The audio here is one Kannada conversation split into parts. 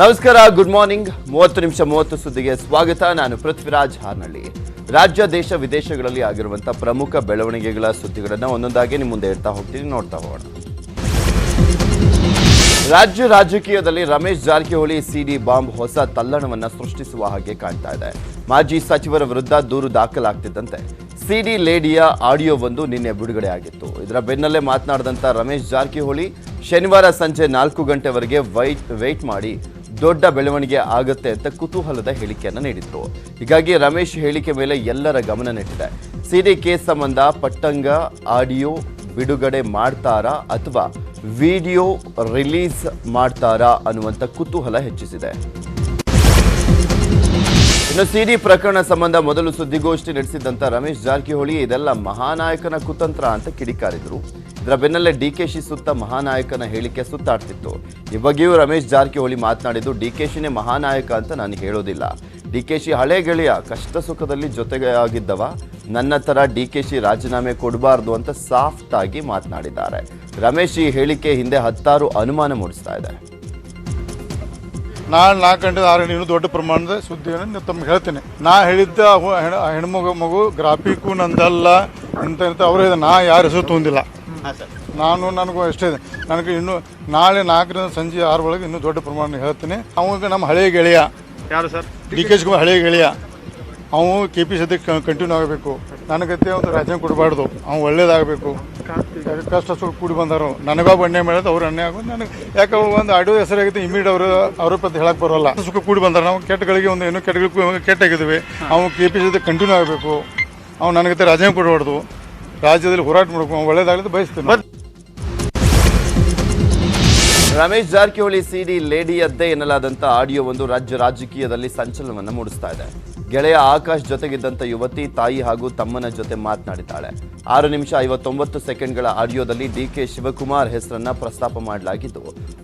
ನಮಸ್ಕಾರ ಗುಡ್ ಮಾರ್ನಿಂಗ್ ಮೂವತ್ತು ನಿಮಿಷ ಮೂವತ್ತು ಸುದ್ದಿಗೆ ಸ್ವಾಗತ. ನಾನು ಪೃಥ್ವಿರಾಜ್ ಹಾರ್ನಳ್ಳಿ. ರಾಜ್ಯ, ದೇಶ, ವಿದೇಶಗಳಲ್ಲಿ ಆಗಿರುವಂತಹ ಪ್ರಮುಖ ಬೆಳವಣಿಗೆಗಳ ಸುದ್ದಿಗಳನ್ನು ಒಂದೊಂದಾಗಿ ನಿಮ್ಮ ಮುಂದೆ ಇಡ್ತಾ ಹೋಗ್ತೀನಿ, ನೋಡ್ತಾ ಹೋಗೋಣ. ರಾಜ್ಯ ರಾಜಕೀಯದಲ್ಲಿ ರಮೇಶ್ ಜಾರಕಿಹೊಳಿ ಸಿಡಿ ಬಾಂಬ್ ಹೊಸ ತಲ್ಲಣವನ್ನ ಸೃಷ್ಟಿಸುವ ಹಾಗೆ ಕಾಣ್ತಾ ಇದೆ. ಮಾಜಿ ಸಚಿವರ ವಿರುದ್ಧ ದೂರು ದಾಖಲಾಗ್ತಿದ್ದಂತೆ. ಸಿಡಿ ಲೇಡಿಯ ಆಡಿಯೋವೊಂದು ನಿನ್ನೆ ಬಿಡುಗಡೆ ಆಗಿತ್ತು. ಇದರ ಬೆನ್ನಲ್ಲೇ ಮಾತನಾಡಿದಂಥ ರಮೇಶ್ ಜಾರಕಿಹೊಳಿ, ಶನಿವಾರ ಸಂಜೆ ನಾಲ್ಕು ಗಂಟೆವರೆಗೆ ವೈಟ್ ವೆಯ್ಟ್ ಮಾಡಿ ದೊಡ್ಡ ಬೆಳವಣಿಗೆ ಆಗುತ್ತೆ ಅಂತ ಕುತೂಹಲದ ಹೇಳಿಕೆಯನ್ನು ನೀಡಿದ್ರು. ಹೀಗಾಗಿ ರಮೇಶ್ ಹೇಳಿಕೆ ಮೇಲೆ ಎಲ್ಲರ ಗಮನ ನೆಟ್ಟಿದೆ. ಸಿಡಿ ಕೇಸ್ ಸಂಬಂಧ ಪಟ್ಟಂಗ, ಆಡಿಯೋ ಬಿಡುಗಡೆ ಮಾಡ್ತಾರಾ ಅಥವಾ ವಿಡಿಯೋ ರಿಲೀಸ್ ಮಾಡ್ತಾರಾ ಅನ್ನುವಂಥ ಕುತೂಹಲ ಹೆಚ್ಚಿಸಿದೆ. ಇನ್ನು ಸಿಡಿ ಪ್ರಕರಣ ಸಂಬಂಧ ಮೊದಲು ಸುದ್ದಿಗೋಷ್ಠಿ ನಡೆಸಿದ್ದಂತ ರಮೇಶ್ ಜಾರಕಿಹೊಳಿ ಇದೆಲ್ಲ ಮಹಾನಾಯಕನ ಕುತಂತ್ರ ಅಂತ ಕಿಡಿಕಾರಿದ್ರು. ಇದರ ಬೆನ್ನಲ್ಲೇ ಡಿಕೆಶಿ ಸುತ್ತ ಮಹಾನಾಯಕನ ಹೇಳಿಕೆ ಸುತ್ತಾಡ್ತಿತ್ತು. ಈ ಬಗ್ಗೆಯೂ ರಮೇಶ್ ಜಾರಕಿಹೊಳಿ ಮಾತನಾಡಿದ್ದು ಡಿಕೆಶಿನೇ ಮಹಾನಾಯಕ ಅಂತ ನಾನು ಹೇಳೋದಿಲ್ಲ. ಡಿಕೆಶಿ ಹಳೆ ಗೆಳೆಯ ಕಷ್ಟ ಸುಖದಲ್ಲಿ ಜೊತೆಗೆ ಆಗಿದ್ದವ ನನ್ನ ಕೆ ಡಿಕೆಶಿ ರಾಜೀನಾಮೆ ಕೊಡಬಾರ್ದು ಅಂತ ಸಾಫ್ಟ್ ಆಗಿ ಮಾತನಾಡಿದ್ದಾರೆ. ರಮೇಶ್ ಈ ಹೇಳಿಕೆ ಹಿಂದೆ ಹತ್ತಾರು ಅನುಮಾನ ಮೂಡಿಸ್ತಾ ಇದೆ. ನಾಳೆ ನಾಲ್ಕು ಗಂಟೆ ಆರು ಗಂಟೆ ದೊಡ್ಡ ಪ್ರಮಾಣದ ಸುದ್ದಿಯನ್ನು ತಮ್ಗೆ ಹೇಳ್ತೇನೆ. ನಾ ಹೇಳಿದ್ದ ಹೆಣ್ಮಗು ಮಗು ಗ್ರಾಫಿಕ್ಕು ನಂದಲ್ಲ, ಇಂಥ ಅವರು ಹೇಳಿದ ನಾ ಯಾರ ಹೆಸರು ನಾನು ನನಗೂ ಅಷ್ಟೇ ಇದೆ. ನನಗೆ ಇನ್ನು ನಾಳೆ ನಾಲ್ಕರಿಂದ ಸಂಜೆ ಆರು ಒಳಗೆ ಇನ್ನೂ ದೊಡ್ಡ ಪ್ರಮಾಣ ಹೇಳ್ತೀನಿ. ಅವಾಗ ನಮ್ಮ ಹಳೆಯ ಗೆಳೆಯ. ಯಾರು ಸರ್? ಡಿ ಕೆ ಶಿವಕುಮಾರ್ ಹಳೆಯ ಗೆಳೆಯ. ಅವನು ಕೆ ಪಿ ಸದ್ಯಕ್ಕೆ ಕಂಟಿನ್ಯೂ ಆಗಬೇಕು. ನನಗತ್ತೆ ಒಂದು ರಾಜ್ಯ ಕೊಡಬಾರ್ದು. ಅವ್ನು ಒಳ್ಳೇದಾಗಬೇಕು. ಕಷ್ಟ ಸುಖ ಕೂಡಿ ಬಂದರು. ನನಗೊಬ್ಬ ಅನ್ಯಾಯ ಮಾಡೋದು ಅವ್ರು ಅನ್ಯಾಯ ಆಗೋದು. ನನಗೆ ಯಾಕೆ ಒಂದು ಅಡು ಹೆಸರಾಗಿತ್ತು ಇಮಿಡ್ ಅವರು ಅವ್ರ ಪ್ರತಿ ಹೇಳಕ್ಕೆ ಬರೋಲ್ಲ. ಸುಖ ಕೂಡಿ ಬಂದಾರ. ನಾವು ಕೆಟ್ಟಗಳಿಗೆ ಒಂದು ಏನೋ ಕೆಟ್ಟಗಳಿಗೆ ಕೆಟ್ಟಾಗಿದ್ವಿ ಅವ್ನು ಕೆ ಪಿ ಜೊತೆ ಕಂಟಿನ್ಯೂ ಆಗಬೇಕು. ಅವ್ನು ನನಗತ್ತೆ ರಾಜೀನಾಮೆ ಕೊಡಬಾರ್ದು. ರಾಜ್ಯದಲ್ಲಿ ಹೋರಾಟ ಮಾಡ್ಕೊಂಡು ಒಳ್ಳೇದಾಗಲಿ ಬಯಸ್ತೀನಿ ರಮೇಶ್ ಜಾರಕಿಹೊಳಿ ಸಿಡಿ ಲೇಡಿಯದ್ದೇ ಎನ್ನಲಾದಂಥ ಆಡಿಯೋ ಒಂದು ರಾಜ್ಯ ರಾಜಕೀಯದಲ್ಲಿ ಸಂಚಲನವನ್ನು ಮೂಡಿಸ್ತಾ ಇದೆ. ಗೆಳೆಯ ಆಕಾಶ್ ಜೊತೆಗಿದ್ದಂಥ ಯುವತಿ, ತಾಯಿ ಹಾಗೂ ತಮ್ಮನ ಜೊತೆ ಮಾತನಾಡಿದ್ದಾಳೆ. ಆರು ನಿಮಿಷ ಐವತ್ತೊಂಬತ್ತು ಸೆಕೆಂಡ್ಗಳ ಆಡಿಯೋದಲ್ಲಿ ಡಿ ಕೆ ಶಿವಕುಮಾರ್ ಹೆಸರನ್ನ ಪ್ರಸ್ತಾಪ ಮಾಡಲಾಗಿದ್ದು,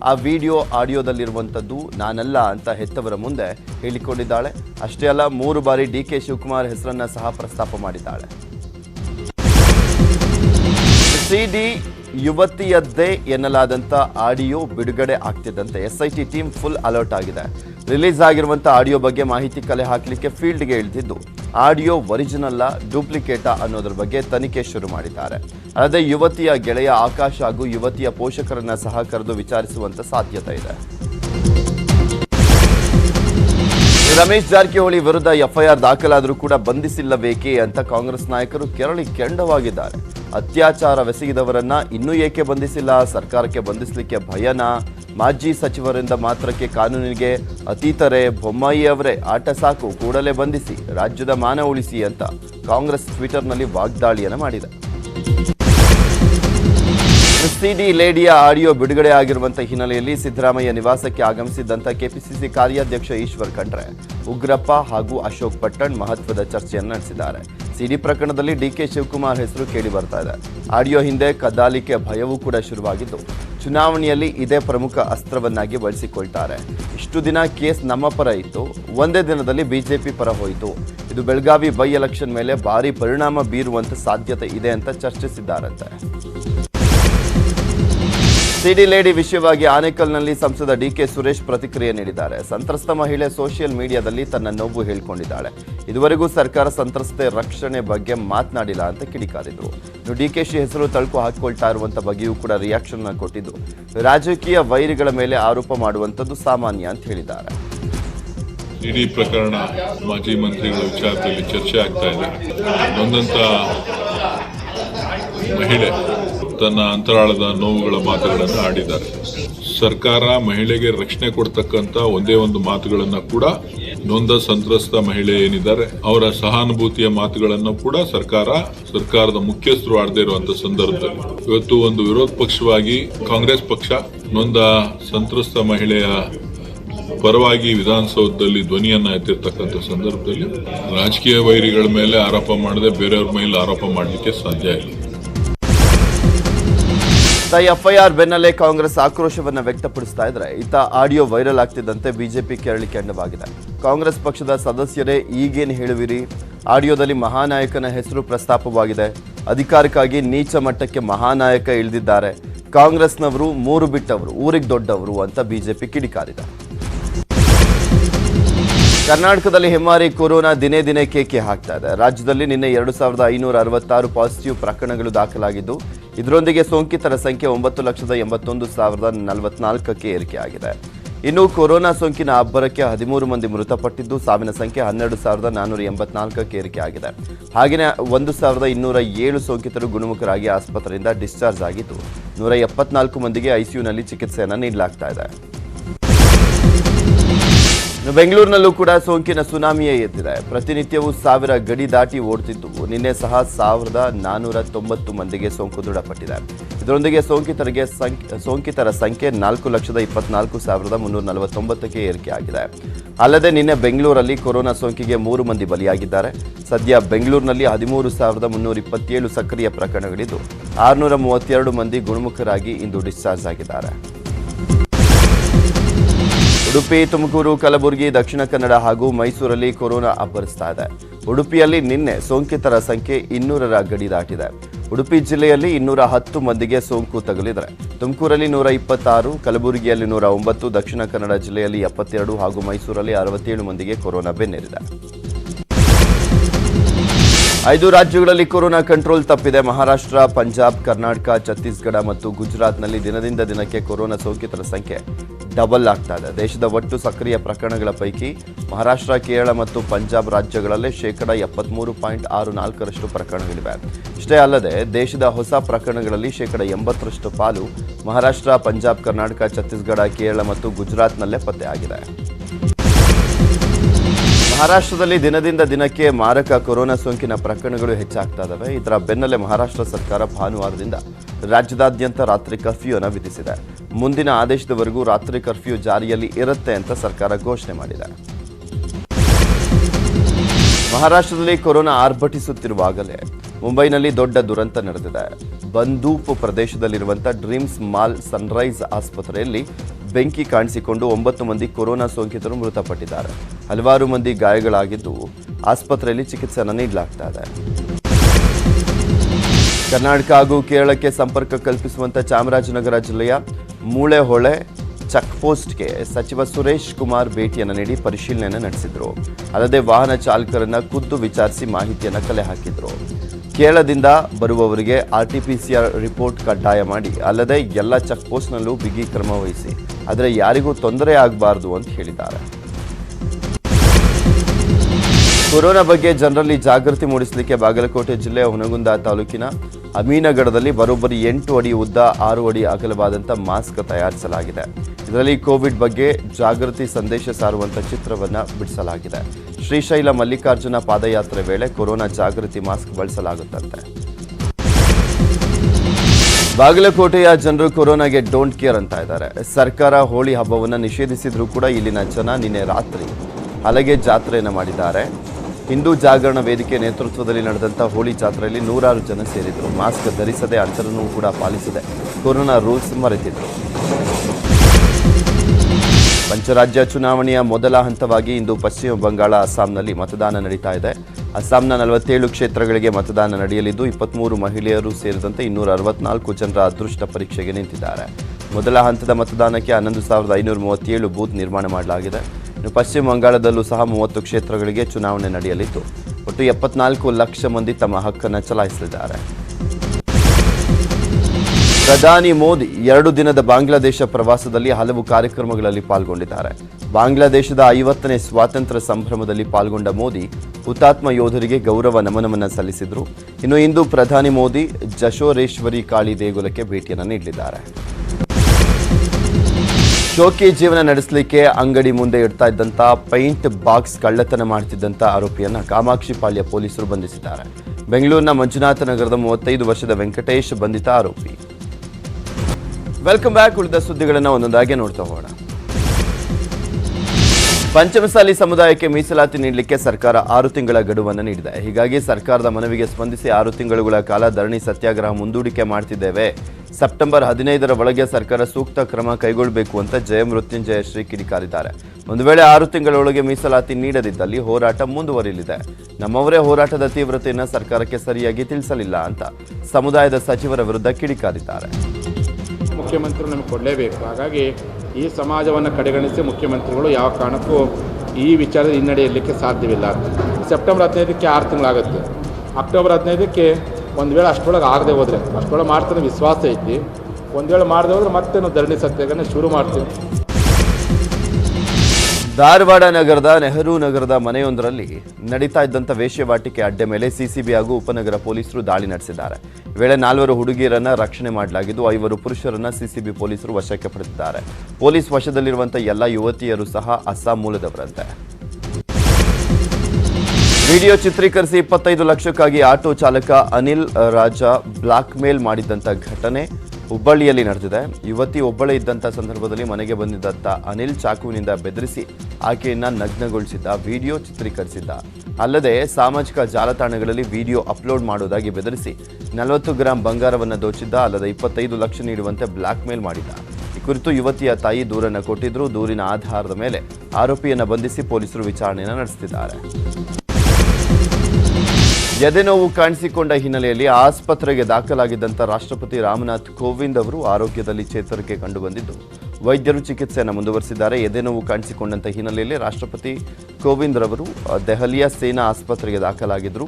ಆ ವಿಡಿಯೋ ಆಡಿಯೋದಲ್ಲಿರುವಂಥದ್ದು ನಾನಲ್ಲ ಅಂತ ಹೆತ್ತವರ ಮುಂದೆ ಹೇಳಿಕೊಂಡಿದ್ದಾಳೆ. ಅಷ್ಟೇ ಅಲ್ಲ, ಮೂರು ಬಾರಿ ಡಿ ಕೆ ಶಿವಕುಮಾರ್ ಹೆಸರನ್ನ ಸಹ ಪ್ರಸ್ತಾಪ ಮಾಡಿದ್ದಾಳೆ. ಸಿಡಿ ಯುವತಿಯದ್ದೇ ಎನ್ನಲಾದಂಥ ಆಡಿಯೋ ಬಿಡುಗಡೆ ಆಗ್ತಿದ್ದಂತೆ S I T team full alert ಆಗಿದೆ. ರಿಲೀಸ್ ಆಗಿರುವಂಥ ಆಡಿಯೋ ಬಗ್ಗೆ ಮಾಹಿತಿ ಕಲೆ ಹಾಕಲಿಕ್ಕೆ ಫೀಲ್ಡ್ಗೆ ಇಳಿದಿದ್ದು, ಆಡಿಯೋ ಒರಿಜಿನಲ್ಲ, ಡೂಪ್ಲಿಕೇಟಾ ಅನ್ನೋದ್ರ ಬಗ್ಗೆ ತನಿಖೆ ಶುರು ಮಾಡಿದ್ದಾರೆ. ಅಲ್ಲದೆ ಯುವತಿಯ ಗೆಳೆಯ ಆಕಾಶ ಹಾಗೂ ಯುವತಿಯ ಪೋಷಕರನ್ನ ಸಹ ಕರೆದು ವಿಚಾರಿಸುವಂತ ಸಾಧ್ಯತೆ ಇದೆ. ರಮೇಶ್ ಜಾರಕಿಹೊಳಿ ವಿರುದ್ಧ ಎಫ್ಐಆರ್ ದಾಖಲಾದರೂ ಕೂಡ ಬಂಧಿಸಿಲ್ಲಬೇಕೇ ಅಂತ ಕಾಂಗ್ರೆಸ್ ನಾಯಕರು ಕೆರಳಿ ಕೆಂಡವಾಗಿದ್ದಾರೆ. ಅತ್ಯಾಚಾರವೆಸಗಿದವರನ್ನ ಇನ್ನೂ ಏಕೆ ಬಂಧಿಸಿಲ್ಲ? ಸರ್ಕಾರಕ್ಕೆ ಬಂಧಿಸಲಿಕ್ಕೆ ಭಯನ? ಮಾಜಿ ಸಚಿವರಿಂದ ಮಾತ್ರಕ್ಕೆ ಕಾನೂನಿಗೆ ಅತೀತರೆ ಬೊಮ್ಮಾಯಿ ಅವರೇ, ಆಟ ಸಾಕು, ಕೂಡಲೇ ಬಂಧಿಸಿ, ರಾಜ್ಯದ ಮಾನ ಉಳಿಸಿ ಅಂತ ಕಾಂಗ್ರೆಸ್ ಟ್ವಿಟರ್ನಲ್ಲಿ ವಾಗ್ದಾಳಿಯನ್ನು ಮಾಡಿದೆ. ಸಿಡಿ ಲೇಡಿಯ ಆಡಿಯೋ ಬಿಡುಗಡೆ ಆಗಿರುವಂತಹ ಹಿನ್ನೆಲೆಯಲ್ಲಿ ಸಿದ್ದರಾಮಯ್ಯ ನಿವಾಸಕ್ಕೆ ಆಗಮಿಸಿದ್ದಂಥ ಕೆಪಿಸಿಸಿ ಕಾರ್ಯಾಧ್ಯಕ್ಷ ಈಶ್ವರ್ ಖಂಡ್ರೆ, ಉಗ್ರಪ್ಪ ಹಾಗೂ ಅಶೋಕ್ ಪಟ್ಟಣ್ ಮಹತ್ವದ ಚರ್ಚೆಯನ್ನು ನಡೆಸಿದ್ದಾರೆ. ಸಿಡಿ ಪ್ರಕರಣದಲ್ಲಿ ಡಿಕೆ ಶಿವಕುಮಾರ್ ಹೆಸರು ಕೇಳಿ ಬರ್ತಾ ಇದೆ. ಆಡಿಯೋ ಹಿಂದೆ ಕದ್ದಾಲಿಕೆ ಭಯವೂ ಕೂಡ ಶುರುವಾಗಿದ್ದು, ಚುನಾವಣೆಯಲ್ಲಿ ಇದೇ ಪ್ರಮುಖ ಅಸ್ತ್ರವನ್ನಾಗಿ ಬಳಸಿಕೊಳ್ತಾರೆ. ಇಷ್ಟು ದಿನ ಕೇಸ್ ನಮ್ಮ ಪರ ಇತ್ತು, ಒಂದೇ ದಿನದಲ್ಲಿ ಬಿಜೆಪಿ ಪರ ಹೋಯಿತು. ಇದು ಬೆಳಗಾವಿ ಬೈ ಎಲೆಕ್ಷನ್ ಮೇಲೆ ಭಾರಿ ಪರಿಣಾಮ ಬೀರುವಂತ ಸಾಧ್ಯತೆ ಇದೆ ಅಂತ ಚರ್ಚಿಸಿದ್ದಾರಂತೆ. ಸಿಡಿ ಲೇಡಿ ವಿಷಯವಾಗಿ ಆನೇಕಲ್ನಲ್ಲಿ ಸಂಸದ ಡಿಕೆ ಸುರೇಶ್ ಪ್ರತಿಕ್ರಿಯೆ ನೀಡಿದ್ದಾರೆ. ಸಂತ್ರಸ್ತ ಮಹಿಳೆ ಸೋಷಿಯಲ್ ಮೀಡಿಯಾದಲ್ಲಿ ತನ್ನ ನೋವು ಹೇಳಿಕೊಂಡಿದ್ದಾಳೆ. ಇದುವರೆಗೂ ಸರ್ಕಾರ ಸಂತ್ರಸ್ತೆ ರಕ್ಷಣೆ ಬಗ್ಗೆ ಮಾತನಾಡಿಲ್ಲ ಅಂತ ಕಿಡಿಕಾರಿದ್ರು. ಇನ್ನು ಡಿಕೆಶಿ ಹೆಸರು ತಳ್ಕು ಹಾಕಿಕೊಳ್ತಾ ಇರುವಂತ ಬಗ್ಗೆಯೂ ಕೂಡ ರಿಯಾಕ್ಷನ್ ಕೊಟ್ಟಿದ್ದು. ರಾಜಕೀಯ ವೈರಿಗಳ ಮೇಲೆ ಆರೋಪ ಮಾಡುವಂಥದ್ದು ಸಾಮಾನ್ಯ ಅಂತ ಹೇಳಿದ್ದಾರೆ. ಪ್ರಕರಣ ಮಾಜಿ ಮಂತ್ರಿಗಳ ಚರ್ಚೆ ಆಗ್ತಾ ಇದೆ. ಮಹಿಳೆ ತನ್ನ ಅಂತರಾಳದ ನೋವುಗಳ ಮಾತುಗಳನ್ನು ಆಡಿದ್ದಾರೆ. ಸರ್ಕಾರ ಮಹಿಳೆಗೆ ರಕ್ಷಣೆ ಕೊಡ್ತಕ್ಕಂತ ಒಂದೇ ಒಂದು ಮಾತುಗಳನ್ನು ಕೂಡ ನೊಂದ ಸಂತ್ರಸ್ತ ಮಹಿಳೆ ಏನಿದ್ದಾರೆ, ಅವರ ಸಹಾನುಭೂತಿಯ ಮಾತುಗಳನ್ನು ಕೂಡ ಸರ್ಕಾರ, ಸರ್ಕಾರದ ಮುಖ್ಯಸ್ಥರು ಆಡದೇ ಇರುವಂತಹ ಸಂದರ್ಭದಲ್ಲಿ. ಇವತ್ತು ಒಂದು ವಿರೋಧ ಪಕ್ಷವಾಗಿ ಕಾಂಗ್ರೆಸ್ ಪಕ್ಷ ನೊಂದ ಸಂತ್ರಸ್ತ ಮಹಿಳೆಯ ಪರವಾಗಿ ವಿಧಾನಸೌಧದಲ್ಲಿ ಧ್ವನಿಯನ್ನ ಎತ್ತಿರ್ತಕ್ಕಂಥ ಸಂದರ್ಭದಲ್ಲಿ ರಾಜಕೀಯ ವೈರಿಗಳ ಮೇಲೆ ಆರೋಪ ಮಾಡದೆ ಬೇರೆಯವ್ರ ಮೇಲೆ ಆರೋಪ ಮಾಡಲಿಕ್ಕೆ ಸಾಧ್ಯ ಇಲ್ಲ. ಎಫ್ಐಆರ್ ಬೆನ್ನಲ್ಲೇ ಕಾಂಗ್ರೆಸ್ ಆಕ್ರೋಶವನ್ನ ವ್ಯಕ್ತಪಡಿಸ್ತಾ ಇದ್ರೆ ಇತ್ತ ಆಡಿಯೋ ವೈರಲ್ ಆಗ್ತಿದ್ದಂತೆ ಬಿಜೆಪಿ ಕೇರಳಕ್ಕೆ ಅಂಡವಾಗಿದೆ. ಕಾಂಗ್ರೆಸ್ ಪಕ್ಷದ ಸದಸ್ಯರೇ ಈಗೇನು ಹೇಳುವಿರಿ? ಆಡಿಯೋದಲ್ಲಿ ಮಹಾನಾಯಕನ ಹೆಸರು ಪ್ರಸ್ತಾಪವಾಗಿದೆ. ಅಧಿಕಾರಕ್ಕಾಗಿ ನೀಚ ಮಟ್ಟಕ್ಕೆ ಮಹಾನಾಯಕ ಇಳಿದಿದ್ದಾರೆ. ಕಾಂಗ್ರೆಸ್ನವರು ಮೂರು ಬಿಟ್ಟವರು, ಊರಿಗೆ ದೊಡ್ಡವರು ಅಂತ ಬಿಜೆಪಿ ಕಿಡಿಕಾರಿದೆ. ಕರ್ನಾಟಕದಲ್ಲಿ ಹೆಮ್ಮಾರಿ ಕೊರೋನಾ ದಿನೇ ದಿನೇ ಕೇಕೆ ಹಾಕ್ತಾ ಇದೆ. ರಾಜ್ಯದಲ್ಲಿ ನಿನ್ನೆ ಎರಡು ಸಾವಿರದ ಐನೂರ ಅರವತ್ತಾರು ಪಾಸಿಟಿವ್ ಪ್ರಕರಣಗಳು ದಾಖಲಾಗಿದ್ದು, ಇದರೊಂದಿಗೆ ಸೋಂಕಿತರ ಸಂಖ್ಯೆ ಒಂಬತ್ತು ಲಕ್ಷದ ಎಂಬತ್ತೊಂದು ಸಾವಿರದ ನಲವತ್ನಾಲ್ಕಕ್ಕೆ ಏರಿಕೆಯಾಗಿದೆ ಇನ್ನು ಕೊರೋನಾ ಸೋಂಕಿನ ಅಬ್ಬರಕ್ಕೆ ಹದಿಮೂರು ಮಂದಿ ಮೃತಪಟ್ಟಿದ್ದು, ಸಾವಿನ ಸಂಖ್ಯೆ ಹನ್ನೆರಡು ಸಾವಿರದ ನಾನ್ನೂರ ಎಂಬತ್ನಾಲ್ಕಕ್ಕೆ ಏರಿಕೆಯಾಗಿದೆ ಹಾಗೆಯೇ ಒಂದು ಸಾವಿರದ ಇನ್ನೂರ ಏಳು ಸೋಂಕಿತರು ಗುಣಮುಖರಾಗಿ ಆಸ್ಪತ್ರೆಯಿಂದ ಡಿಸ್ಚಾರ್ಜ್ ಆಗಿದ್ದು, ನೂರ ಎಪ್ಪತ್ನಾಲ್ಕು ಮಂದಿಗೆ ಐಸಿಯುನಲ್ಲಿ ಚಿಕಿತ್ಸೆಯನ್ನು ನೀಡಲಾಗ್ತಾ ಇದೆ. ಬೆಂಗಳೂರಿನಲ್ಲೂ ಕೂಡ ಸೋಂಕಿನ ಸುನಾಮಿಯೇ ಎದ್ದಿದೆ. ಪ್ರತಿನಿತ್ಯವೂ ಸಾವಿರ ಗಡಿ ದಾಟಿ ಓಡ್ತಿದ್ದು ನಿನ್ನೆ ಸಹ ಸಾವಿರದ ನಾನ್ನೂರ ತೊಂಬತ್ತು ಮಂದಿಗೆ ಸೋಂಕು ದೃಢಪಟ್ಟಿದೆ. ಇದರೊಂದಿಗೆ ಸೋಂಕಿತರಿಗೆ ಸೋಂಕಿತರ ಸಂಖ್ಯೆ ನಾಲ್ಕು ಲಕ್ಷದ ಇಪ್ಪತ್ನಾಲ್ಕು ಸಾವಿರದ ಮುನ್ನೂರ ನಲವತ್ತೊಂಬತ್ತಕ್ಕೆ ಏರಿಕೆಯಾಗಿದೆ ಅಲ್ಲದೆ ನಿನ್ನೆ ಬೆಂಗಳೂರಲ್ಲಿ ಕೊರೋನಾ ಸೋಂಕಿಗೆ ಮೂರು ಮಂದಿ ಬಲಿಯಾಗಿದ್ದಾರೆ. ಸದ್ಯ ಬೆಂಗಳೂರಿನಲ್ಲಿ ಹದಿಮೂರು ಸಾವಿರದ ಮುನ್ನೂರ ಇಪ್ಪತ್ತೇಳು ಸಕ್ರಿಯ ಪ್ರಕರಣಗಳಿದ್ದು, ಆರುನೂರ ಮೂವತ್ತೆರಡು ಮಂದಿ ಗುಣಮುಖರಾಗಿ ಇಂದು ಡಿಸ್ಚಾರ್ಜ್ ಆಗಿದ್ದಾರೆ. ಉಡುಪಿ, ತುಮಕೂರು, ಕಲಬುರಗಿ, ದಕ್ಷಿಣ ಕನ್ನಡ ಹಾಗೂ ಮೈಸೂರಲ್ಲಿ ಕೊರೋನಾ ಅಬ್ಬರಿಸ್ತಾ ಇದೆ. ಉಡುಪಿಯಲ್ಲಿ ನಿನ್ನೆ ಸೋಂಕಿತರ ಸಂಖ್ಯೆ ಇನ್ನೂರರ ಗಡಿ ದಾಟಿದೆ. ಉಡುಪಿ ಜಿಲ್ಲೆಯಲ್ಲಿ ಇನ್ನೂರ ಹತ್ತು ಮಂದಿಗೆ ಸೋಂಕು ತಗುಲಿದೆ ತುಮಕೂರಲ್ಲಿ ನೂರ ಇಪ್ಪತ್ತಾರು, ಕಲಬುರಗಿಯಲ್ಲಿ ನೂರ ಒಂಬತ್ತು, ದಕ್ಷಿಣ ಕನ್ನಡ ಜಿಲ್ಲೆಯಲ್ಲಿ ಎಪ್ಪತ್ತೆರಡು ಹಾಗೂ ಮೈಸೂರಲ್ಲಿ ಅರವತ್ತೇಳು ಮಂದಿಗೆ ಕೊರೋನಾ ಬೆನ್ನೇರಿದೆ. ಐದು ರಾಜ್ಯಗಳಲ್ಲಿ ಕೊರೋನಾ ಕಂಟ್ರೋಲ್ ತಪ್ಪಿದೆ. ಮಹಾರಾಷ್ಟ್ರ, ಪಂಜಾಬ್, ಕರ್ನಾಟಕ, ಛತ್ತೀಸ್ಗಢ ಮತ್ತು ಗುಜರಾತ್ನಲ್ಲಿ ದಿನದಿಂದ ದಿನಕ್ಕೆ ಕೊರೋನಾ ಸೋಂಕಿತರ ಸಂಖ್ಯೆ ಡಬಲ್ ಆಗ್ತಾ ಇದೆ ದೇಶದ ಒಟ್ಟು ಸಕ್ರಿಯ ಪ್ರಕರಣಗಳ ಪೈಕಿ ಮಹಾರಾಷ್ಟ್ರ, ಕೇರಳ ಮತ್ತು ಪಂಜಾಬ್ ರಾಜ್ಯಗಳಲ್ಲೇ ಶೇಕಡ ಎಪ್ಪತ್ಮೂರು ಪಾಯಿಂಟ್ ಆರು ನಾಲ್ಕರಷ್ಟು ಪ್ರಕರಣಗಳಿವೆ. ಇಷ್ಟೇ ಅಲ್ಲದೆ, ದೇಶದ ಹೊಸ ಪ್ರಕರಣಗಳಲ್ಲಿ ಶೇಕಡ ಎಂಬತ್ತರಷ್ಟು ಪಾಲು ಮಹಾರಾಷ್ಟ್ರ, ಪಂಜಾಬ್, ಕರ್ನಾಟಕ, ಛತ್ತೀಸ್ಗಢ, ಕೇರಳ ಮತ್ತು ಗುಜರಾತ್ನಲ್ಲೇ ಪತ್ತೆಯಾಗಿದೆ ಮಹಾರಾಷ್ಟ್ರದಲ್ಲಿ ದಿನದಿಂದ ದಿನಕ್ಕೆ ಮಾರಕ ಕೊರೋನಾ ಸೋಂಕಿನ ಪ್ರಕರಣಗಳು ಹೆಚ್ಚಾಗ್ತಾ ಇದ್ದಾವೆ ಇದರ ಬೆನ್ನಲ್ಲೇ ಮಹಾರಾಷ್ಟ್ರ ಸರ್ಕಾರ ಭಾನುವಾರದಿಂದ ರಾಜ್ಯದಾದ್ಯಂತ ರಾತ್ರಿ ಕರ್ಫ್ಯೂ ಅನ್ನು ವಿಧಿಸಿದೆ. ಮುಂದಿನ ಆದೇಶದವರೆಗೂ ರಾತ್ರಿ ಕರ್ಫ್ಯೂ ಜಾರಿಯಲ್ಲಿ ಇರುತ್ತೆ ಅಂತ ಸರ್ಕಾರ ಘೋಷಣೆ ಮಾಡಿದೆ. ಮಹಾರಾಷ್ಟ್ರದಲ್ಲಿ ಕೊರೋನಾ ಆರ್ಭಟಿಸುತ್ತಿರುವಾಗಲೇ ಮುಂಬೈನಲ್ಲಿ ದೊಡ್ಡ ದುರಂತ ನಡೆದಿದೆ. ಬಂದೂಪ್ ಪ್ರದೇಶದಲ್ಲಿರುವಂಥ ಡ್ರೀಮ್ಸ್ ಮಾಲ್ ಸನ್ರೈಸ್ ಆಸ್ಪತ್ರೆಯಲ್ಲಿ ಬೆಂಕಿ ಕಾಣಿಸಿಕೊಂಡು ಒಂಬತ್ತು ಮಂದಿ ಕೊರೋನಾ ಸೋಂಕಿತರು ಮೃತಪಟ್ಟಿದ್ದಾರೆ. ಹಲವಾರು ಮಂದಿ ಗಾಯಗಳಾಗಿದ್ದು ಆಸ್ಪತ್ರೆಯಲ್ಲಿ ಚಿಕಿತ್ಸೆಯನ್ನು ನೀಡಲಾಗ್ತಾ ಇದೆ. ಕರ್ನಾಟಕ ಹಾಗೂ ಕೇರಳಕ್ಕೆ ಸಂಪರ್ಕ ಕಲ್ಪಿಸುವಂತ ಚಾಮರಾಜನಗರ ಜಿಲ್ಲೆಯ ಮೂಳೆಹೊಳೆ ಚೆಕ್ಪೋಸ್ಟ್ಗೆ ಸಚಿವ ಸುರೇಶ್ ಕುಮಾರ್ ಭೇಟಿಯನ್ನು ನೀಡಿ ಪರಿಶೀಲನೆಯನ್ನು ನಡೆಸಿದ್ರು. ಅಲ್ಲದೆ ವಾಹನ ಚಾಲಕರನ್ನ ಖುದ್ದು ವಿಚಾರಿಸಿ ಮಾಹಿತಿಯನ್ನು ಕಲೆ ಹಾಕಿದರು. ಕೇರಳದಿಂದ ಬರುವವರಿಗೆ ಆರ್ಟಿಪಿಸಿಆರ್ ರಿಪೋರ್ಟ್ ಕಡ್ಡಾಯ ಮಾಡಿ, ಅಲ್ಲದೆ ಎಲ್ಲ ಚೆಕ್ ಪೋಸ್ಟ್ನಲ್ಲೂ ಬಿಗಿ ಕ್ರಮ ವಹಿಸಿ, ಆದರೆ ಯಾರಿಗೂ ತೊಂದರೆ ಆಗಬಾರದು ಅಂತ ಹೇಳಿದ್ದಾರೆ. ಕೊರೋನಾ ಬಗ್ಗೆ ಜನರಲ್ಲಿ ಜಾಗೃತಿ ಮೂಡಿಸಲಿಕ್ಕೆ ಬಾಗಲಕೋಟೆ ಜಿಲ್ಲೆ ಹುನಗುಂದ ತಾಲೂಕಿನ ಅಮೀನಗಡದಲ್ಲಿ ಬರೋಬ್ಬರಿ ಎಂಟು ಅಡಿ ಉದ್ದ ಆರು ಅಡಿ ಅಗಲವಾದಂಥ ಮಾಸ್ಕ್ ತಯಾರಿಸಲಾಗಿದೆ. ಇದರಲ್ಲಿ ಕೋವಿಡ್ ಬಗ್ಗೆ ಜಾಗೃತಿ ಸಂದೇಶ ಸಾರುವಂಥ ಚಿತ್ರವನ್ನು ಬಿಡಿಸಲಾಗಿದೆ. ಶ್ರೀಶೈಲ ಮಲ್ಲಿಕಾರ್ಜುನ ಪಾದಯಾತ್ರೆ ವೇಳೆ ಕೊರೋನಾ ಜಾಗೃತಿ ಮಾಸ್ಕ್ ಬಳಸಲಾಗುತ್ತಂತೆ. ಬಾಗಲಕೋಟೆಯ ಜನರು ಕೊರೋನಾಗೆ ಡೋಂಟ್ ಕೇರ್ ಅಂತ ಇದ್ದಾರೆ. ಸರ್ಕಾರ ಹೋಳಿ ಹಬ್ಬವನ್ನು ನಿಷೇಧಿಸಿದ್ರೂ ಕೂಡ ಇಲ್ಲಿನ ಜನ ನಿನ್ನೆ ರಾತ್ರಿ ಹಲಗೆ ಜಾತ್ರೆಯನ್ನು ಮಾಡಿದ್ದಾರೆ. ಹಿಂದೂ ಜಾಗರಣ ವೇದಿಕೆ ನೇತೃತ್ವದಲ್ಲಿ ನಡೆದಂಥ ಹೋಳಿ ಜಾತ್ರೆಯಲ್ಲಿ ನೂರಾರು ಜನ ಸೇರಿದರು. ಮಾಸ್ಕ್ ಧರಿಸದೆ ಅಂತರನ್ನು ಕೂಡ ಪಾಲಿಸದೆ ಕೊರೋನಾ ರೂಲ್ಸ್ ಮರೆತಿದ್ರು. ಪಂಚರಾಜ್ಯ ಚುನಾವಣೆಯ ಮೊದಲ ಹಂತವಾಗಿ ಇಂದು ಪಶ್ಚಿಮ ಬಂಗಾಳ, ಅಸ್ಸಾಂನಲ್ಲಿ ಮತದಾನ ನಡೀತಾ ಇದೆ. ಅಸ್ಸಾಂನ ನಲವತ್ತೇಳು ಕ್ಷೇತ್ರಗಳಿಗೆ ಮತದಾನ ನಡೆಯಲಿದ್ದು, ಇಪ್ಪತ್ಮೂರು ಮಹಿಳೆಯರು ಸೇರಿದಂತೆ ಇನ್ನೂರ ಅರವತ್ನಾಲ್ಕು ಜನರ ಅದೃಷ್ಟ ಪರೀಕ್ಷೆಗೆ ನಿಂತಿದ್ದಾರೆ. ಮೊದಲ ಹಂತದ ಮತದಾನಕ್ಕೆ ಹನ್ನೊಂದು ಸಾವಿರದ ಐನೂರ ಮೂವತ್ತೇಳು ಬೂತ್ ನಿರ್ಮಾಣ ಮಾಡಲಾಗಿದೆ. ಪಶ್ಚಿಮ ಬಂಗಾಳದಲ್ಲೂ ಸಹ ಮೂವತ್ತು ಕ್ಷೇತ್ರಗಳಿಗೆ ಚುನಾವಣೆ ನಡೆಯಲಿದ್ದು, ಒಟ್ಟು ಎಪ್ಪತ್ನಾಲ್ಕು ಲಕ್ಷ ಮಂದಿ ತಮ್ಮ ಹಕ್ಕನ್ನು ಚಲಾಯಿಸಲಿದ್ದಾರೆ. ಪ್ರಧಾನಿ ಮೋದಿ ಎರಡು ದಿನದ ಬಾಂಗ್ಲಾದೇಶ ಪ್ರವಾಸದಲ್ಲಿ ಹಲವು ಕಾರ್ಯಕ್ರಮಗಳಲ್ಲಿ ಪಾಲ್ಗೊಂಡಿದ್ದಾರೆ. ಬಾಂಗ್ಲಾದೇಶದ ಐವತ್ತನೇ ಸ್ವಾತಂತ್ರ್ಯ ಸಂಭ್ರಮದಲ್ಲಿ ಪಾಲ್ಗೊಂಡ ಮೋದಿ ಹುತಾತ್ಮ ಯೋಧರಿಗೆ ಗೌರವ ನಮನವನ್ನು ಸಲ್ಲಿಸಿದರು. ಇನ್ನು ಇಂದು ಪ್ರಧಾನಿ ಮೋದಿ ಜಶೋರೇಶ್ವರಿ ಕಾಳಿ ದೇಗುಲಕ್ಕೆ ಭೇಟಿಯನ್ನು ನೀಡಲಿದ್ದಾರೆ. ಶೋಕಿ ಜೀವನ ನಡೆಸಲಿಕ್ಕೆ ಅಂಗಡಿ ಮುಂದೆ ಇಡ್ತಾ ಇದ್ದಂತ ಪೈಂಟ್ ಬಾಕ್ಸ್ ಕಳ್ಳತನ ಮಾಡ್ತಿದ್ದಂಥ ಆರೋಪಿಯನ್ನ ಕಾಮಾಕ್ಷಿಪಾಳ್ಯ ಪೊಲೀಸರು ಬಂಧಿಸಿದ್ದಾರೆ. ಬೆಂಗಳೂರಿನ ಮಂಜುನಾಥ ನಗರದ ಮೂವತ್ತೈದು ವರ್ಷದ ವೆಂಕಟೇಶ್ ಬಂಧಿತ ಆರೋಪಿ. ವೆಲ್ಕಮ್ ಬ್ಯಾಕ್ ಉಳಿದ ಸುದ್ದಿಗಳನ್ನು ಒಂದೊಂದಾಗಿ ನೋಡ್ತಾ ಹೋಗೋಣ. ಪಂಚಮಸಾಲಿ ಸಮುದಾಯಕ್ಕೆ ಮೀಸಲಾತಿ ನೀಡಲಿಕ್ಕೆ ಸರ್ಕಾರ ಆರು ತಿಂಗಳ ಗಡುವನ್ನು ನೀಡಿದೆ. ಹೀಗಾಗಿ ಸರ್ಕಾರದ ಮನವಿಗೆ ಸ್ಪಂದಿಸಿ ಆರು ತಿಂಗಳುಗಳ ಕಾಲ ಧರಣಿ ಸತ್ಯಾಗ್ರಹ ಮುಂದೂಡಿಕೆ ಮಾಡ್ತಿದ್ದೇವೆ. ಸೆಪ್ಟೆಂಬರ್ ಹದಿನೈದರ ಒಳಗೆ ಸರ್ಕಾರ ಸೂಕ್ತ ಕ್ರಮ ಕೈಗೊಳ್ಳಬೇಕು ಅಂತ ಜಯಮೃತ್ಯುಂಜಯ ಶ್ರೀ ಕಿಡಿಕಾರಿದ್ದಾರೆ. ಒಂದು ವೇಳೆ ಆರು ತಿಂಗಳೊಳಗೆ ಮೀಸಲಾತಿ ನೀಡದಿದ್ದಲ್ಲಿ ಹೋರಾಟ ಮುಂದುವರಿಯಲಿದೆ. ನಮ್ಮವರೇ ಹೋರಾಟದ ತೀವ್ರತೆಯನ್ನು ಸರ್ಕಾರಕ್ಕೆ ಸರಿಯಾಗಿ ತಿಳಿಸಲಿಲ್ಲ ಅಂತ ಸಮುದಾಯದ ಸಚಿವರ ವಿರುದ್ಧ ಕಿಡಿಕಾರಿದ್ದಾರೆ. ಮುಖ್ಯಮಂತ್ರಿಗಳು ನಮಗೆ ಕೊಡಲೇಬೇಕು. ಹಾಗಾಗಿ ಈ ಸಮಾಜವನ್ನು ಕಡೆಗಣಿಸಿ ಮುಖ್ಯಮಂತ್ರಿಗಳು ಯಾವ ಕಾರಣಕ್ಕೂ ಈ ವಿಚಾರ ಹಿನ್ನಡೆಯಲಿಕ್ಕೆ ಸಾಧ್ಯವಿಲ್ಲ ಸೆಪ್ಟೆಂಬರ್ ಹದಿನೈದಕ್ಕೆ ಆರು ತಿಂಗಳಾಗುತ್ತೆ. ಅಕ್ಟೋಬರ್ ಹದಿನೈದಕ್ಕೆ ಒಂದು ವೇಳೆ ಅಷ್ಟೊಳಗೆ ಆಗದೆ ಹೋದರೆ ಅಷ್ಟೊಳಗೆ ಮಾಡ್ತಾನೆ ವಿಶ್ವಾಸ ಐತಿ. ಒಂದು ವೇಳೆ ಮಾಡದೆ ಹೋದ್ರೆ ಮತ್ತೆ ನಾವು ಧರಣಿ ಸತ್ಯಾಗ್ರಹ ಶುರು ಮಾಡ್ತೀವಿ. ಧಾರವಾಡ ನಗರದ ನೆಹರು ನಗರದ ಮನೆಯೊಂದರಲ್ಲಿ ನಡೀತಾ ಇದ್ದಂಥ ವೇಶ್ಯವಾಟಿಕೆ ಅಡ್ಡೆ ಮೇಲೆ ಸಿಸಿಬಿ ಹಾಗೂ ಉಪನಗರ ಪೊಲೀಸರು ದಾಳಿ ನಡೆಸಿದ್ದಾರೆ. ವೇಳೆ ನಾಲ್ವರು ಹುಡುಗಿಯರನ್ನು ರಕ್ಷಣೆ ಮಾಡಲಾಗಿದ್ದು, ಐವರು ಪುರುಷರನ್ನ ಸಿಸಿಬಿ ಪೊಲೀಸರು ವಶಕ್ಕೆ ಪಡೆದಿದ್ದಾರೆ. ಪೊಲೀಸ್ ವಶದಲ್ಲಿರುವಂಥ ಎಲ್ಲ ಯುವತಿಯರು ಸಹ ಅಸ್ಸಾಂ ಮೂಲದವರಂತೆ. ವಿಡಿಯೋ ಚಿತ್ರೀಕರಿಸಿ ಇಪ್ಪತ್ತೈದು ಲಕ್ಷಕ್ಕಾಗಿ ಆಟೋ ಚಾಲಕ ಅನಿಲ್ ರಾಜ ಬ್ಲಾಕ್ ಮೇಲ್ ಮಾಡಿದ್ದಂಥ ಘಟನೆ ಹುಬ್ಬಳ್ಳಿಯಲ್ಲಿ ನಡೆದಿದೆ. ಯುವತಿ ಒಬ್ಬಳೇ ಇದ್ದಂಥ ಸಂದರ್ಭದಲ್ಲಿ ಮನೆಗೆ ಬಂದಿದ್ದಂಥ ಅನಿಲ್ ಚಾಕುವಿನಿಂದ ಬೆದರಿಸಿ ಆಕೆಯನ್ನು ನಗ್ನಗೊಳಿಸಿದ್ದ, ವಿಡಿಯೋ ಚಿತ್ರೀಕರಿಸಿದ್ದ. ಅಲ್ಲದೆ ಸಾಮಾಜಿಕ ಜಾಲತಾಣಗಳಲ್ಲಿ ವಿಡಿಯೋ ಅಪ್ಲೋಡ್ ಮಾಡುವುದಾಗಿ ಬೆದರಿಸಿ ನಲವತ್ತು ಗ್ರಾಂ ಬಂಗಾರವನ್ನು ದೋಚಿದ್ದ, ಅಲ್ಲದೆ ಇಪ್ಪತ್ತೈದು ಲಕ್ಷ ನೀಡುವಂತೆ ಬ್ಲಾಕ್ ಮೇಲ್ ಮಾಡಿದ್ದ. ಈ ಕುರಿತು ಯುವತಿಯ ತಾಯಿ ದೂರನ್ನು ಕೊಟ್ಟಿದ್ದರೂ ದೂರಿನ ಆಧಾರದ ಮೇಲೆ ಆರೋಪಿಯನ್ನು ಬಂಧಿಸಿ ಪೊಲೀಸರು ವಿಚಾರಣೆಯನ್ನು ನಡೆಸುತ್ತಿದ್ದಾರೆ. ಎದೆನೋವು ಕಾಣಿಸಿಕೊಂಡ ಹಿನ್ನೆಲೆಯಲ್ಲಿ ಆಸ್ಪತ್ರೆಗೆ ದಾಖಲಾಗಿದ್ದಂಥ ರಾಷ್ಟ್ರಪತಿ ರಾಮನಾಥ್ ಕೋವಿಂದ್ ಅವರು ಆರೋಗ್ಯದಲ್ಲಿ ಚೇತರಿಕೆ ಕಂಡುಬಂದಿದ್ದು, ವೈದ್ಯರು ಚಿಕಿತ್ಸೆಯನ್ನು ಮುಂದುವರಿಸಿದ್ದಾರೆ. ಎದೆನೋವು ಕಾಣಿಸಿಕೊಂಡಂಥ ಹಿನ್ನೆಲೆಯಲ್ಲಿ ರಾಷ್ಟ್ರಪತಿ ಕೋವಿಂದ್ ರವರು ದೆಹಲಿಯ ಸೇನಾ ಆಸ್ಪತ್ರೆಗೆ ದಾಖಲಾಗಿದ್ದರು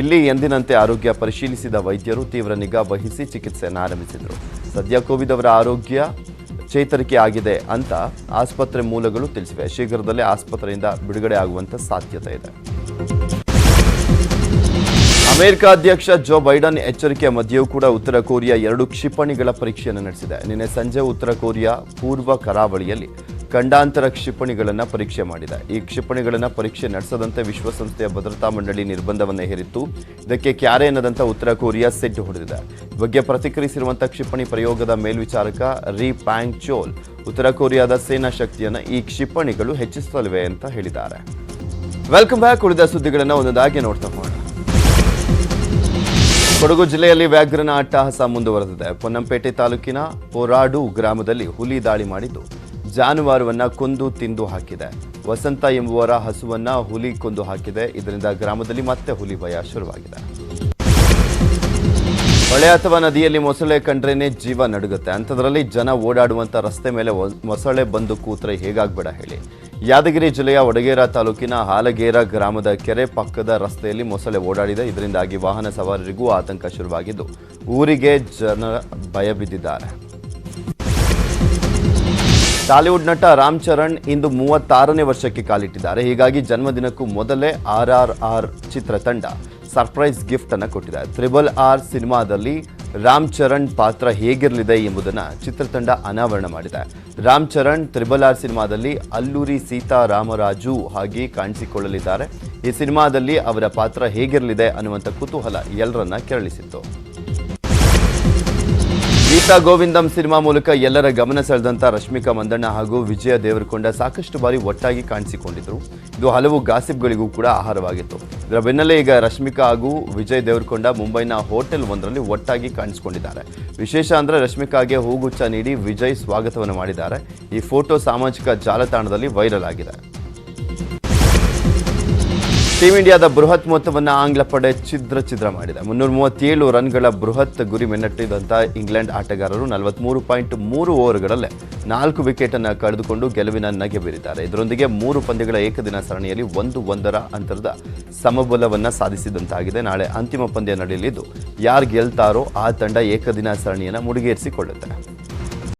ಇಲ್ಲಿ ಎಂದಿನಂತೆ ಆರೋಗ್ಯ ಪರಿಶೀಲಿಸಿದ ವೈದ್ಯರು ತೀವ್ರ ನಿಗಾ ವಹಿಸಿ ಚಿಕಿತ್ಸೆಯನ್ನು ಆರಂಭಿಸಿದರು. ಸದ್ಯ ಕೋವಿಂದ್ ಅವರ ಆರೋಗ್ಯ ಚೇತರಿಕೆ ಆಗಿದೆ ಅಂತ ಆಸ್ಪತ್ರೆ ಮೂಲಗಳು ತಿಳಿಸಿವೆ. ಶೀಘ್ರದಲ್ಲೇ ಆಸ್ಪತ್ರೆಯಿಂದ ಬಿಡುಗಡೆ ಆಗುವಂಥ ಸಾಧ್ಯತೆ ಇದೆ. ಅಮೆರಿಕ ಅಧ್ಯಕ್ಷ ಜೋ ಬೈಡನ್ ಎಚ್ಚರಿಕೆಯ ಮಧ್ಯೆಯೂ ಕೂಡ ಉತ್ತರ ಕೊರಿಯಾ ಎರಡು ಕ್ಷಿಪಣಿಗಳ ಪರೀಕ್ಷೆಯನ್ನು ನಡೆಸಿದೆ. ನಿನ್ನೆ ಸಂಜೆ ಉತ್ತರ ಕೊರಿಯಾ ಪೂರ್ವ ಕರಾವಳಿಯಲ್ಲಿ ಖಂಡಾಂತರ ಕ್ಷಿಪಣಿಗಳನ್ನು ಪರೀಕ್ಷೆ ಮಾಡಿದೆ. ಈ ಕ್ಷಿಪಣಿಗಳನ್ನು ಪರೀಕ್ಷೆ ನಡೆಸದಂತೆ ವಿಶ್ವಸಂಸ್ಥೆಯ ಭದ್ರತಾ ಮಂಡಳಿ ನಿರ್ಬಂಧವನ್ನು ಹೇರಿತ್ತು. ಇದಕ್ಕೆ ಕ್ಯಾರೆ ಉತ್ತರ ಕೊರಿಯಾ ಸೆಡ್ಡು ಹೊಡೆದಿದೆ. ಬಗ್ಗೆ ಪ್ರತಿಕ್ರಿಯಿಸಿರುವಂಥ ಕ್ಷಿಪಣಿ ಪ್ರಯೋಗದ ಮೇಲ್ವಿಚಾರಕ ರಿ ಪ್ಯಾಂಗ್ ಚೋಲ್ ಉತ್ತರ ಕೊರಿಯಾದ ಸೇನಾ ಶಕ್ತಿಯನ್ನು ಈ ಕ್ಷಿಪಣಿಗಳು ಹೆಚ್ಚಿಸಲಿವೆ ಅಂತ ಹೇಳಿದ್ದಾರೆ. Welcome back. ಉಳಿದ ಸುದ್ದಿಗಳನ್ನು ಒಂದೊಂದಾಗಿ ನೋಡ್ತಾ ಹೋಗೋಣ. ಕೊಡಗು ಜಿಲ್ಲೆಯಲ್ಲಿ ವ್ಯಾಘ್ರನ ಅಟ್ಟಹಾಸ ಮುಂದುವರೆದಿದೆ. ಪೊನ್ನಂಪೇಟೆ ತಾಲೂಕಿನ ಪೊರಾಡು ಗ್ರಾಮದಲ್ಲಿ ಹುಲಿ ದಾಳಿ ಮಾಡಿದ್ದು, ಜಾನುವಾರುವನ್ನ ಕೊಂದು ತಿಂದು ಹಾಕಿದೆ. ವಸಂತ ಎಂಬುವರ ಹಸುವನ್ನ ಹುಲಿ ಕೊಂದು ಹಾಕಿದೆ. ಇದರಿಂದ ಗ್ರಾಮದಲ್ಲಿ ಮತ್ತೆ ಹುಲಿ ಭಯ ಶುರುವಾಗಿದೆ. ಹೊಳೆ ಅಥವಾ ನದಿಯಲ್ಲಿ ಮೊಸಳೆ ಕಂಡ್ರೇನೆ ಜೀವ ನಡುಗುತ್ತೆ. ಅಂಥದ್ರಲ್ಲಿ ಜನ ಓಡಾಡುವಂಥ ರಸ್ತೆ ಮೇಲೆ ಮೊಸಳೆ ಬಂದು ಕೂತ್ರೆ ಹೇಗಾಗ್ಬೇಡ ಹೇಳಿ. ಯಾದಗಿರಿ ಜಿಲ್ಲೆಯ ಒಡಗೇರ ತಾಲೂಕಿನ ಹಾಲಗೇರ ಗ್ರಾಮದ ಕೆರೆ ಪಕ್ಕದ ರಸ್ತೆಯಲ್ಲಿ ಮೊಸಳೆ ಓಡಾಡಿದೆ. ಇದರಿಂದಾಗಿ ವಾಹನ ಸವಾರರಿಗೂ ಆತಂಕ ಶುರುವಾಗಿದ್ದು, ಊರಿಗೆ ಜನ ಭಯ ಬಿದ್ದಿದ್ದಾರೆ. ಟಾಲಿವುಡ್ ನಟ ರಾಮ್ ಚರಣ್ ಇಂದು ಮೂವತ್ತಾರನೇ ವರ್ಷಕ್ಕೆ ಕಾಲಿಟ್ಟಿದ್ದಾರೆ. ಹೀಗಾಗಿ ಜನ್ಮದಿನಕ್ಕೂ ಮೊದಲೇ ಆರ್ ಆರ್ ಆರ್ ಚಿತ್ರತಂಡ ಸರ್ಪ್ರೈಸ್ ಗಿಫ್ಟ್ ಅನ್ನು ಕೊಟ್ಟಿದೆ ತ್ರಿಬಲ್ ಆರ್ ಸಿನಿಮಾದಲ್ಲಿ ರಾಮ್ ಚರಣ್ ಪಾತ್ರ ಹೇಗಿರಲಿದೆ ಎಂಬುದನ್ನು ಚಿತ್ರತಂಡ ಅನಾವರಣ ಮಾಡಿದೆ. ರಾಮ್ ಚರಣ್ ತ್ರಿಬಲ್ ಆರ್ ಸಿನಿಮಾದಲ್ಲಿ ಅಲ್ಲೂರಿ ಸೀತಾರಾಮರಾಜು ಹಾಗೆ ಕಾಣಿಸಿಕೊಳ್ಳಲಿದ್ದಾರೆ. ಈ ಸಿನಿಮಾದಲ್ಲಿ ಅವರ ಪಾತ್ರ ಹೇಗಿರಲಿದೆ ಅನ್ನುವಂಥ ಕುತೂಹಲ ಎಲ್ಲರನ್ನ ಕೆರಳಿಸಿತ್ತು. ಗೀತಾ ಗೋವಿಂದಂ ಸಿನಿಮಾ ಮೂಲಕ ಎಲ್ಲರ ಗಮನ ಸೆಳೆದಂತ ರಶ್ಮಿಕಾ ಮಂದಣ್ಣ ಹಾಗೂ ವಿಜಯ ದೇವರಕೊಂಡ ಸಾಕಷ್ಟು ಬಾರಿ ಒಟ್ಟಾಗಿ ಕಾಣಿಸಿಕೊಂಡಿದ್ರು. ಇದು ಹಲವು ಗಾಸಿಪ್ಗಳಿಗೂ ಕೂಡ ಆಹಾರವಾಗಿತ್ತು. ಇದರ ಬೆನ್ನಲ್ಲೇ ಈಗ ರಶ್ಮಿಕಾ ಹಾಗೂ ವಿಜಯ್ ದೇವರಕೊಂಡ ಮುಂಬೈನ ಹೋಟೆಲ್ ಒಂದರಲ್ಲಿ ಒಟ್ಟಾಗಿ ಕಾಣಿಸಿಕೊಂಡಿದ್ದಾರೆ. ವಿಶೇಷ ಅಂದ್ರೆ ರಶ್ಮಿಕಾಗೆ ಹೂಗುಚ್ಛ ನೀಡಿ ವಿಜಯ್ ಸ್ವಾಗತವನ್ನು ಮಾಡಿದ್ದಾರೆ. ಈ ಫೋಟೋ ಸಾಮಾಜಿಕ ಜಾಲತಾಣದಲ್ಲಿ ವೈರಲ್ ಆಗಿದೆ. ಟೀಂ ಇಂಡಿಯಾದ ಬೃಹತ್ ಮೊತ್ತವನ್ನು ಆಂಗ್ಲ ಪಡೆ ಛಿದ್ರ ಛಿದ್ರ ಮಾಡಿದೆ. ಮುನ್ನೂರ ಮೂವತ್ತೇಳು ರನ್ಗಳ ಬೃಹತ್ ಗುರಿ ಮೆನ್ನಟ್ಟಿದಂಥ ಇಂಗ್ಲೆಂಡ್ ಆಟಗಾರರು ನಲವತ್ಮೂರು ಪಾಯಿಂಟ್ ಮೂರು ಓವರ್ಗಳಲ್ಲೇ ನಾಲ್ಕು ವಿಕೆಟನ್ನು ಕಳೆದುಕೊಂಡು ಗೆಲುವಿನ ನಗೆ ಬೀರಿದ್ದಾರೆ. ಇದರೊಂದಿಗೆ ಮೂರು ಪಂದ್ಯಗಳ ಏಕದಿನ ಸರಣಿಯಲ್ಲಿ ಒಂದು ಒಂದರ ಅಂತರದ ಸಮಬಲವನ್ನು ಸಾಧಿಸಿದಂತಾಗಿದೆ. ನಾಳೆ ಅಂತಿಮ ಪಂದ್ಯ ನಡೆಯಲಿದ್ದು, ಯಾರು ಗೆಲ್ತಾರೋ ಆ ತಂಡ ಏಕದಿನ ಸರಣಿಯನ್ನು ಮುಡಿಗೇರಿಸಿಕೊಳ್ಳುತ್ತೆ.